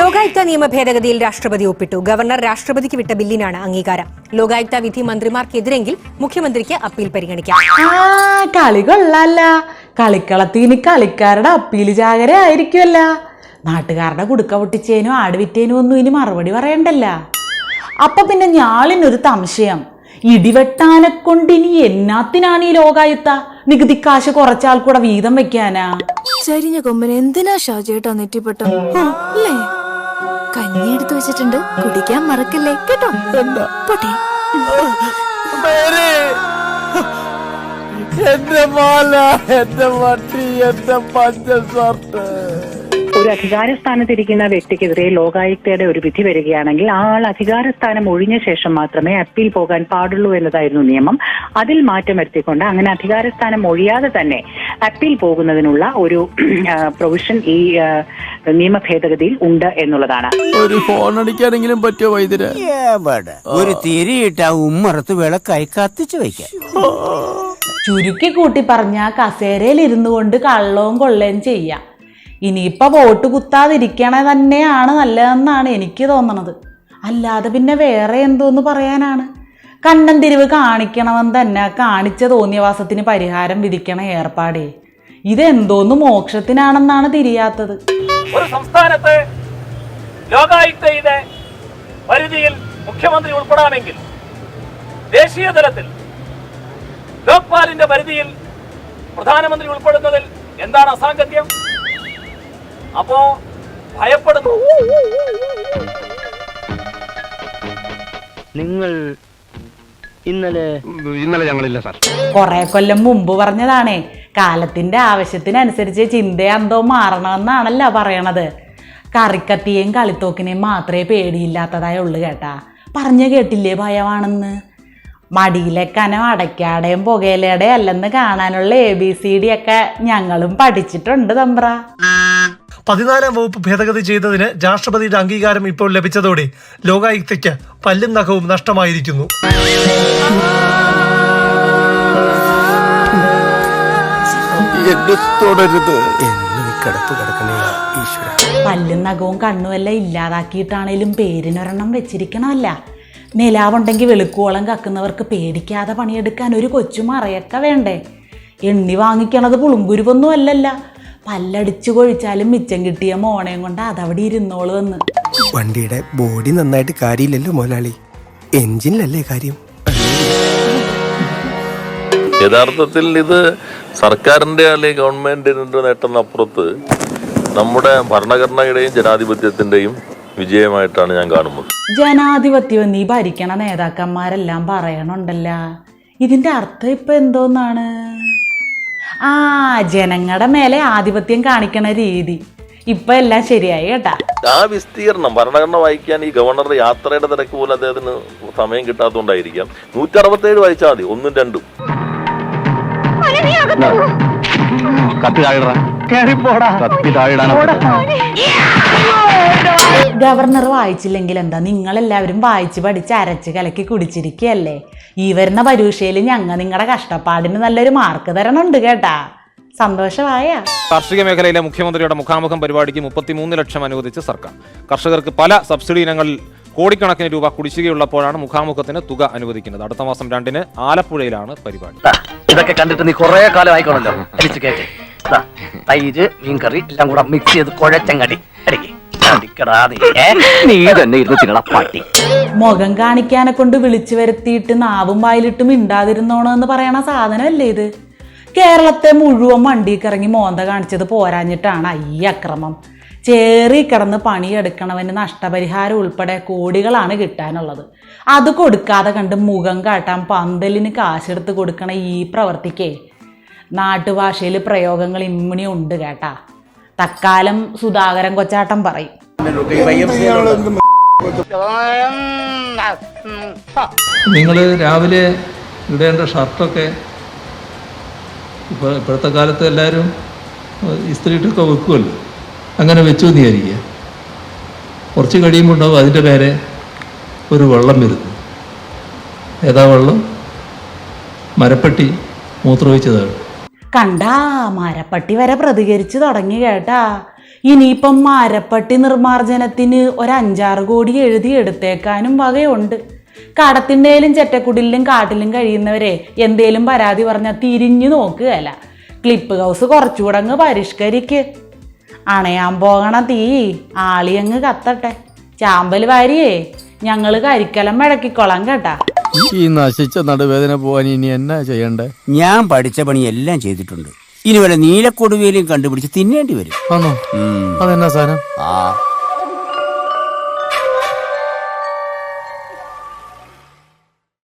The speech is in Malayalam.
ലോകായുക്ത നിയമ ഭേദഗതിയിൽ രാഷ്ട്രപതി ഒപ്പിട്ടു. ഗവർണർ രാഷ്ട്രപതിക്ക് വിട്ട ബില്ലിനാണ് അംഗീകാരം. ലോകായുക്ത വിധി മന്ത്രിമാർക്കെതിരെങ്കിൽ മുഖ്യമന്ത്രിക്ക് അപ്പീൽ പരിഗണിക്കാം. ആ കളി കൊള്ളാല്ല. കളിക്കളത്തിന് കളിക്കാരുടെ അപ്പീൽ ജാഗര ആയിരിക്കുമല്ല നാട്ടുകാരുടെ കുടുക്ക പൊട്ടിച്ചേനും ആട് വിറ്റേനും ഒന്നും ഇനി മറുപടി പറയണ്ടല്ല. അപ്പൊ പിന്നെ ഞാളിനൊരു സംശയം. ഇടിവെട്ടാനെ കൊണ്ട് ഇനി എന്നാത്തിനാണ് ഈ ലോകായുത്ത നികുതി കാശ് കുറച്ചാൾ കൂടെ വീതം വെക്കാനാ? ചരിഞ്ഞ കൊമ്പൻ എന്തിനാ ഷാജേട്ടാ നെറ്റിപ്പെട്ട അല്ലേ? കഞ്ഞി എടുത്തു വെച്ചിട്ടുണ്ട്. കുടിക്കാൻ മറക്കല്ലേ? കേട്ടോ? പോട്ടെ. എന്റെ മാല എന്റെ വട്ടി എന്റെ പഞ്ചസാർട്ട് ഒരു അധികാര സ്ഥാനത്തിരിക്കുന്ന വ്യക്തിക്കെതിരെ ലോകായുക്തയുടെ ഒരു വിധി വരികയാണെങ്കിൽ ആൾ അധികാര സ്ഥാനം ഒഴിഞ്ഞ ശേഷം മാത്രമേ അപ്പീൽ പോകാൻ പാടുള്ളൂ എന്നതായിരുന്നു നിയമം. അതിൽ മാറ്റം വരുത്തിക്കൊണ്ട് അങ്ങനെ അധികാര സ്ഥാനം ഒഴിയാതെ തന്നെ അപ്പീൽ പോകുന്നതിനുള്ള ഒരു പ്രൊവിഷൻ ഈ നിയമ ഭേദഗതിയിൽ ഉണ്ട് എന്നുള്ളതാണ്. ഒരു ഫോൺ അടിക്കാനെങ്കിലും പറ്റിയോ വൈദ്യര്? ഒരു തിരിയിട്ട് ആ ഉമ്മറത്ത് വിളക്കായി കത്തിച്ചു വയ്ക്കാം ചുരുക്കി കൂട്ടി പറഞ്ഞ കസേരയിൽ ഇരുന്നു കൊണ്ട് കള്ളവും കൊള്ളയും ചെയ്യാം. ഇനിയിപ്പൊ വോട്ട് കുത്താതിരിക്കണേ തന്നെയാണ് നല്ലതെന്നാണ് എനിക്ക് തോന്നണത്. അല്ലാതെ പിന്നെ വേറെ എന്തോന്ന് പറയാനാണ്? കണ്ണൻ തിരിവ് കാണിക്കണമെന്ന് തന്നെ കാണിച്ച തോന്നിയവാസത്തിന് പരിഹാരം വിധിക്കണ ഏർപ്പാടേ. ഇതെന്തോന്ന് മോക്ഷത്തിനാണെന്നാണ് തിരിയാത്തത്. ഒരു സംസ്ഥാനത്ത് ലോകായുക്തയുടെ പരിധിയിൽ മുഖ്യമന്ത്രി ഉൾപ്പെടാമെങ്കിൽ ദേശീയ തലത്തിൽ ലോക്പാലിന്റെ പരിധിയിൽ പ്രധാനമന്ത്രി ഉൾപ്പെടുന്നതിൽ എന്താണ് അസാങ്കത്യം? അപ്പോ ഭയപ്പെടുന്നു. നിങ്ങൾ ഇന്നലെ? ഇന്നലെ ഞങ്ങളില്ല സാർ. കുറെ കൊല്ലം മുമ്പ് പറഞ്ഞതാണേ. കാലത്തിന്റെ ആവശ്യത്തിനനുസരിച്ച് ചിന്തയന്തോ മാറണമെന്നാണല്ലോ പറയണത്. കറിക്കത്തിയേയും കളിത്തോക്കിനെയും മാത്രമേ പേടിയില്ലാത്തതായ ഉള്ളു കേട്ടാ. പറഞ്ഞു കേട്ടില്ലേ ഭയമാണെന്ന്? മടിയിലെ കനം അടയ്ക്കാടെയും പുകയിലയുടെയും അല്ലെന്ന് കാണാനുള്ള എ ബി സി ഡി ഒക്കെ ഞങ്ങളും പഠിച്ചിട്ടുണ്ട് തമ്പ്ര. പതിനാലാം വകുപ്പ് ഭേദഗതി ചെയ്തതിന് രാഷ്ട്രപതിയുടെ അംഗീകാരം ഇപ്പോൾ ലഭിച്ചതോടെ ലോകായുക്തയ്ക്ക് പല്ലും നഖവും നഷ്ടമായിരിക്കുന്നു. തുടരുത് കിടപ്പ് കിടക്കണേ ഈശ്വര. പല്ലും നഖവും കണ്ണുമെല്ലാം ഇല്ലാതാക്കിയിട്ടാണേലും പേരിനൊരെണ്ണം വെച്ചിരിക്കണമല്ല. നിലാവുണ്ടെങ്കിൽ വെളുക്കുവോളം കക്കുന്നവർക്ക് പേടിക്കാതെ പണിയെടുക്കാൻ ഒരു കൊച്ചു മറയൊക്കെ വേണ്ടേ? എണ്ണി വാങ്ങിക്കണത് പുളുങ്കുരുവൊന്നും അല്ലല്ല. പല്ലടിച്ചു കൊഴിച്ചാലും മിച്ചം കിട്ടിയ മോണയും കൊണ്ട് അതവിടെ ഇരുന്നോളൂ എന്ന് വണ്ടിയുടെ ബോഡി നന്നായിട്ട് കാര്യമില്ലല്ലോ മോലാളി. എഞ്ചിനിലല്ലേ കാര്യം? യഥാർത്ഥത്തിൽ ഇത് സർക്കാരിന്റെ അല്ലെങ്കിൽ ഗവൺമെന്റിന്റെ നേട്ടത്തിനപ്പുറത്ത് നമ്മുടെ ഭരണഘടനയുടെയും ജനാധിപത്യത്തിന്റെയും വിജയമായിട്ടാണ് ഞാൻ കാണുന്നത്. ജനാധിപത്യം നീ ഭരിക്കണ നേതാക്കന്മാരെല്ലാം പറയണുണ്ടല്ല. ഇതിന്റെ അർത്ഥം ഇപ്പൊ എന്തോന്നാണ്? ആ ജനങ്ങളുടെ മേലെ ആധിപത്യം കാണിക്കണ രീതി. ഇപ്പൊ എല്ലാം ശരിയായി കേട്ടാ. ആ വിസ്തീർണം ഭരണഘടന വായിക്കാൻ ഈ ഗവർണറുടെ യാത്രയുടെ തിരക്ക് പോലും അദ്ദേഹത്തിന് സമയം കിട്ടാത്തതുകൊണ്ടായിരിക്കാം. നൂറ്റി അറുപത്തേഴ് വായിച്ചാൽ മതി ഒന്നും രണ്ടും. ഗവർണർ വായിച്ചില്ലെങ്കിൽ എന്താ? നിങ്ങളെല്ലാവരും വായിച്ച് പഠിച്ച് അരച്ച് കലക്കി കുടിച്ചിരിക്കുകയല്ലേ ഈ വരുന്ന പരീക്ഷയിൽ ഞങ്ങ നിങ്ങളുടെ കഷ്ടപ്പാടിന് നല്ലൊരു മാർക്ക് തരണുണ്ട് കേട്ടാ. സന്തോഷമായ കാർഷിക മേഖലയിലെ മുഖ്യമന്ത്രിയുടെ മുഖാമുഖം പരിപാടിക്ക് മുപ്പത്തിമൂന്ന് ലക്ഷം അനുവദിച്ച് സർക്കാർ. കർഷകർക്ക് പല സബ്സിഡി ഇനങ്ങളിൽ കോടിക്കണക്കിന് രൂപ കുടിശ്ശികയുള്ളപ്പോഴാണ് മുഖാമുഖത്തിന് തുക അനുവദിക്കുന്നത്. അടുത്ത മാസം രണ്ടിന് ആലപ്പുഴയിലാണ് പരിപാടി. ഇതൊക്കെ കണ്ടിട്ട് നീ കുറേ കാലം ആയിക്കോണല്ലോ. അടിച്ചു കേട്ടെ ദാ, തൈര് മീൻകറി എല്ലാം കൂടെ മിക്സ് ചെയ്ത് കുഴച്ചങ്ങടി. നീ? തന്നെ ഇരുന്ന് തിന്നണ പട്ടി. മുഖം കാണിക്കാനെ കൊണ്ട് വിളിച്ചു വരുത്തിയിട്ട് നാവും വായിലിട്ടും മിണ്ടാതിരുന്നോണോ എന്ന് പറയണ സാധനമല്ലേ ഇത്? കേരളത്തെ മുഴുവൻ വണ്ടി കറങ്ങി മോന്ത കാണിച്ചത് പോരാഞ്ഞിട്ടാണ് ഈ അക്രമം. ചേറി കിടന്ന് പണിയെടുക്കണവന് നഷ്ടപരിഹാരം ഉൾപ്പെടെ കോടികളാണ് കിട്ടാനുള്ളത്. അത് കൊടുക്കാതെ കണ്ട് മുഖം കാട്ടാൻ പന്തലിന് കാശെടുത്ത് കൊടുക്കണ ഈ പ്രവർത്തിക്കേ. നാട്ടുഭാഷയിൽ പ്രയോഗങ്ങൾ ഇമ്മിണി ഉണ്ട് കേട്ടാ. തക്കാലം സുധാകരൻ കൊച്ചാട്ടം പറയും. നിങ്ങൾ രാവിലെ ഇടേണ്ട ഷർട്ടൊക്കെ ഇപ്പോൾ ഇപ്പോഴത്തെ കാലത്ത് എല്ലാവരും ഇസ്ത്രീട്ടൊക്കെ വെക്കുമല്ലോ അങ്ങനെ വെച്ചു എന്ന് വിചാരിക്കുക. കുറച്ച് കഴിയുമ്പോൾ ഉണ്ടാവും അതിന്റെ പേരെ ഒരു വെള്ളം വരുന്നു ഏതാ വെള്ളം? മരപ്പെട്ടി മൂത്രമൊഴിച്ചതാണ്. കണ്ടാ മരപ്പട്ടി വരെ പ്രതികരിച്ചു തുടങ്ങി കേട്ടാ. ഇനിയിപ്പം മരപ്പട്ടി നിർമ്മാർജനത്തിന് ഒരു അഞ്ചാറ് കോടി എഴുതി എടുത്തേക്കാനും വകയുണ്ട്. കടത്തിന്റെയിലും ചെറ്റക്കുടിലും കാട്ടിലും കഴിയുന്നവരെ എന്തേലും പരാതി പറഞ്ഞാൽ തിരിഞ്ഞു നോക്കുകയല്ല. ക്ലിപ്പ് ഹൗസ് കുറച്ചുകൂടെ അങ്ങ് പരിഷ്കരിക്ക്. അണയാൻ പോകണ തീ ആളിയങ്ങ് കത്തട്ടെ. ചാമ്പൽ വാരിയേ ഞങ്ങൾ കരിക്കലം മടക്കിക്കൊള്ളാം കേട്ടാ. ഈ നശിച്ച നടുവേദന പോവാൻ ഇനി എന്നാ ചെയ്യണ്ടേ? ഞാൻ പഠിച്ച പണി എല്ലാം ചെയ്തിട്ടുണ്ട്. ഇനി വല്ല നീലക്കൊടുവേലും കണ്ടുപിടിച്ച് തിന്നേണ്ടി വരും. അതെന്നാ സാധനം? ആ.